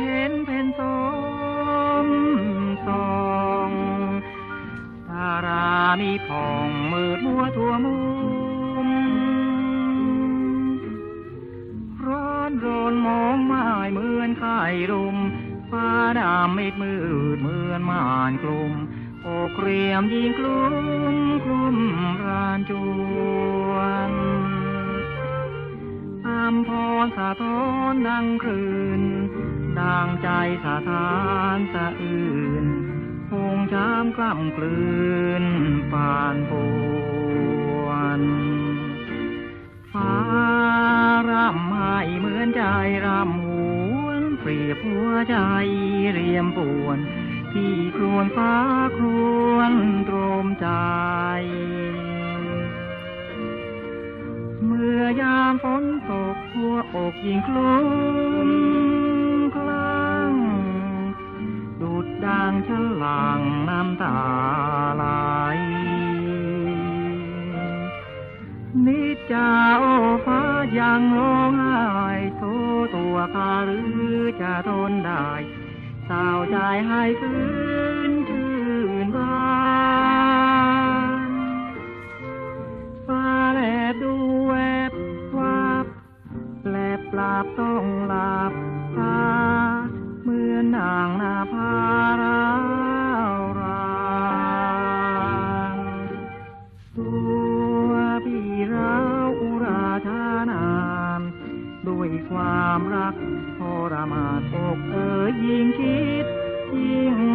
เห็นเป็นสมทองตารามีผ่องมืดมัวทั่วมุมร้อนรนมองไม่เหมือนไข่รุมฟ้าดำมิดมืดเหมือนม่านกลุ่มโอเครียมยิงกลุ่มกลุ่มรานจวนอัมพรสะท้อนดังครื ดังใจสะท้านสะอื่นคงจามกล้ำกลืนปานปวนฟ้าร่ำไห้เหมือนใจรำหวนเปรียบหัวใจเรียมปวนที่ครวญฟ้าครวญตรมใจ เมื่อยามฝนตกหัวอกยิ่งคลุ้ม ดดังฉลังน้ำตาไหลนิจจาโอฟ้ายังร้องไห้โทตัวข้าหรือจะทนได้เศร้าใจให้ฟื้นชื่นบานฟ้าแลบดูแวบวับแลบปราบต้อง ความรักทรมานอกเอ่ยยิ่งคิดยิ่ง